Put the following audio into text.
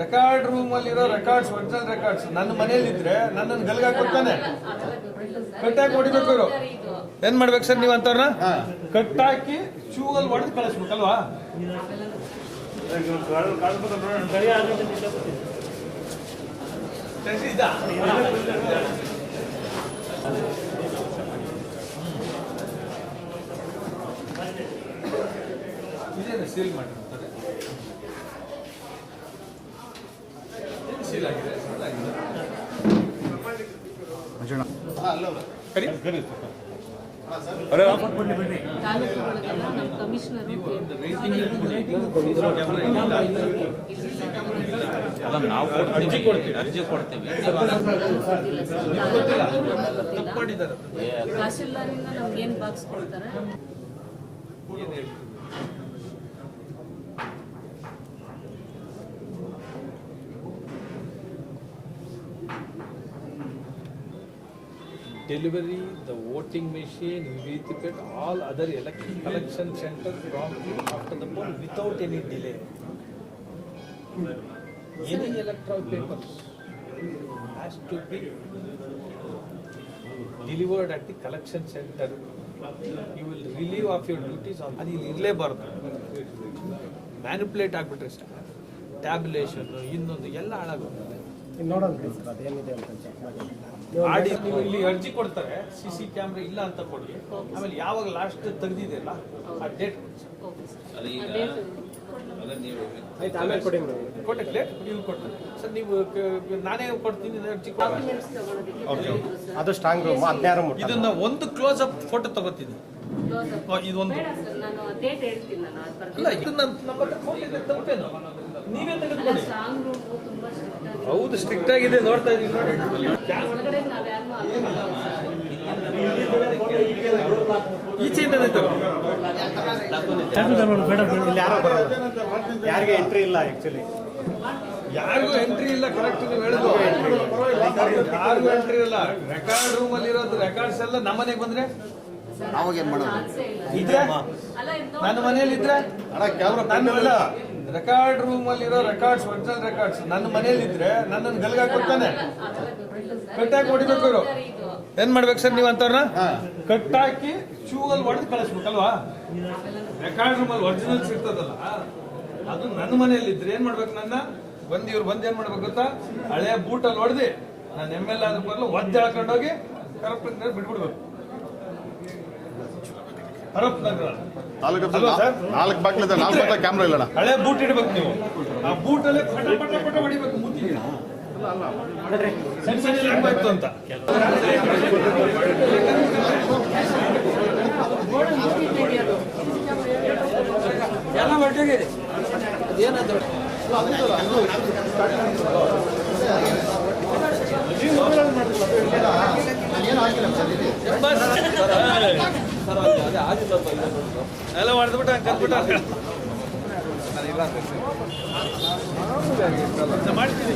Record room ಅಲ್ಲಿ ಇರೋ records original records ನನ್ನ ಮನೆಯಲ್ಲಿ ಇದ್ರೆ ನನ್ನನ್ನು ಗಲ್ಗಾಕ್ ಕೊಡ್ತಾನೆ. ಕಟ್ಟಾಕಿ ಹೊಡಿಬೇಕು ಇವರು. ಏನ್ ಮಾಡ್ಬೇಕು ಸರ್ ನೀವು ಅಂತವ್ರನ್ನ? ಕಟ್ಟಾಕಿ ಶೂ ಅಲ್ಲಿ ಹೊಡೆದು ಕಳಿಸ್ಬೇಕಲ್ವಾ? ಇದಾ? ಇದೇನು ಸೀಲ್ ಮಾಡಿರ್ತಾರೆ ಸೀಲ್ ಆಗಿದೆ ಸೀಲ್ ಆಗಿದೆ ಕಮಿಷನರ್ ಅಲ್ಲ ನಾವು ಅರ್ಜಿ ಕೊಡ್ತೀವಿ ಅರ್ಜಿ ಕೊಡ್ತೀವಿ ನಮ್ಗೆ ಏನ್ ಬಾಕ್ಸ್ ಕೊಡ್ತಾರೆ delivery, the voting machine, VVPAT, all other election collection centers promptly after the poll without any delay. Any electoral papers has to be delivered at the collection center. You will relieve of your duties on, ಅದು ಇಲ್ಲಿ ಇರಲೇಬಾರ್ದು manipulate ಆಗಿಬಿಟ್ರೆ sir tabulation ಇನ್ನೊಂದು ಎಲ್ಲ ಹಾಳಾಗೋಗುತ್ತೆ ನೋಡೋಣ sir ಅದೇನಿದೆ ಅಂತ check ಮಾಡಿ. ಆಡಿ ನೀವು ಇಲ್ಲಿ ಅರ್ಜಿ ಕೊಡ್ತಾರೆ ಸಿ ಸಿ ಕ್ಯಾಮ್ರಾ ಇಲ್ಲ ಅಂತ ಕೊಡಿ. ಆಮೇಲೆ ಯಾವಾಗ ಲಾಸ್ಟ್ ತೆಗ್ದಿದೆಯಲ್ಲ ಆ ಡೇಟ್ ಓಕೆ ಸರ್. ಅದು ಈಗ ನೀವು ಆಯ್ತು ಆಮೇಲೆ ಕೊಡಿ ಕೊಟ್ಟೆ ಡೇಟ್ ನೀವು ಕೊಡ್ತಾರೆ ಸರ್ ನೀವು ನಾನೇ ಕೊಡ್ತೀನಿ ಅರ್ಜಿ ಅದು ಸ್ಟ್ರಾಂಗ್ ರೂಮ್ ಹದಿನಾರು ಇದನ್ನ ಒಂದು ಕ್ಲೋಸ್ ಅಪ್ ಫೋಟೋ ತಗೋತೀನಿ. ಇದೊಂದು. ಇದನ್ನ ನಂಬರ್ ನಾನು ಡೇಟ್ ಹೇಳ್ತೀನಿ ನಾನು ಅದು ಅಲ್ಲ ಬರ್ತೀನಿ ಇದು ನನ್ನ ನಮ್ಮ ಹತ್ರ photo ಇದೆ, ತಪ್ಪೇನು ನೀವೇ ಅಲ್ಲ ತೆಗೆದುಕೊಳ್ಳಿ ಸ್ಟ್ರಾಂಗ್ ರೂಮ್ ತುಂಬಾ ಸ್ಟ್ರಿಕ್ಟ್ ಆಗಿದೆ ಹೌದು ಸ್ಟ್ರಿಕ್ಟ್ ಆಗಿದೆ ನೋಡ್ತಾ ಇದ್ದೀನಿ ಯಾರಿಗೆ ಎಂಟ್ರಿ ಇಲ್ಲ ಆಕ್ಚುಲಿ ಯಾರಿಗೂ ಎಂಟ್ರಿ ಇಲ್ಲ ಕರೆಕ್ಟ್ ನೀವು ಹೇಳುದು ಯಾರಿಗೂ ಎಂಟ್ರಿ ಇಲ್ಲ. ರೆಕಾರ್ಡ್ ರೂಮ್ ಅಲ್ಲಿ ಇರೋದು ರೆಕಾರ್ಡ್ಸ್ ಎಲ್ಲ ನಮ್ಮನೆಗೆ ಬಂದ್ರೆ ಚಾನ್ಸೇ ಮಾಡೋದು? ಇದ್ರೆ? ನನ್ನ ಮನೇಲಿ ನನ್ನ ರೆಕಾರ್ಡ್ ರೂಮ್ ಅಲ್ಲಿ. ಇರೋ ರೆಕಾರ್ಡ್ಸ್ ಒರಿಜಿನಲ್ ರೆಕಾರ್ಡ್ಸ್ ನನ್ನ ಮನೇಲಿ ಇದ್ರೆ ನನ್ನನ್ನು ಗಲ್ಗಾಕ್ ಕೊಡ್ತಾನೆ ಕಟ್ಟಾಕಿ ಹೊಡಿಬೇಕು ಇವರು. ಏನ್ ಮಾಡ್ಬೇಕು ಸರ್ ನೀವು ಅಂತವ್ರನ್ನ? ಕಟ್ಟಾಕಿ ಶೂ ಅಲ್ಲಿ ಹೊಡೆದು ಕಳಿಸ್ಬೇಕಲ್ವಾ? ರೆಕಾರ್ಡ್ ರೂಮ್ ಅಲ್ಲಿ ಒರಿಜಿನಲ್ಸ್ ಇರ್ತದಲ್ಲ ಅದು ನನ್ನ ಮನೆಯಲ್ಲಿ ಇದ್ರೆ ಏನ್ ಮಾಡ್ಬೇಕು ನನ್ನ? ಬಂದ್ ಇವ್ರು ಬಂದ್ ಏನ್ ಮಾಡ್ಬೇಕು ಗೊತ್ತಾ? ಹಳೆ ಅಲ್ಲಿ ಹೊಡೆದಿ ನಾನು ಎಂ ಎಲ್ ಆದ್ರೂ ಬರಲು ಒದ್ದೆ ಹಾಕೊಂಡೋಗಿ ಕರಪ್ಟ್ ಬಿಟ್ಬಿಡ್ಬೇಕು. ಕರಪ್ಪ ನಗರ. ನಾಲ್ಕು ಸರ್? ನಾಲ್ಕು ಬಾಗ್ಲಿದೆ ನಾಲ್ಕು ಬಾಗ್ಲ ಕ್ಯಾಮ್ರಾ ಇಲ್ಲಣ್ಣ. ಹಳೆ ಬೂಟ್ ಇಡ್ಬೇಕು ನೀವು. ಆ ಬೂಟಲ್ಲೇ ಪಟ ಪಟ ಪಟ ಹೊಡಿಬೇಕು ಸರ್ ಸಣ್ಣ ಸಣ್ಣ ಇರ್ಬೇಕು ಅಂತ. ಎಲ್ಲ ಎಲ್ಲ ಹೊಡೆದ್ಬಿಟ್ಟು ಹಂಗೆ ಕಲ್ಬಿಟ್ಟು ಮಾಡ್ತೀನಿ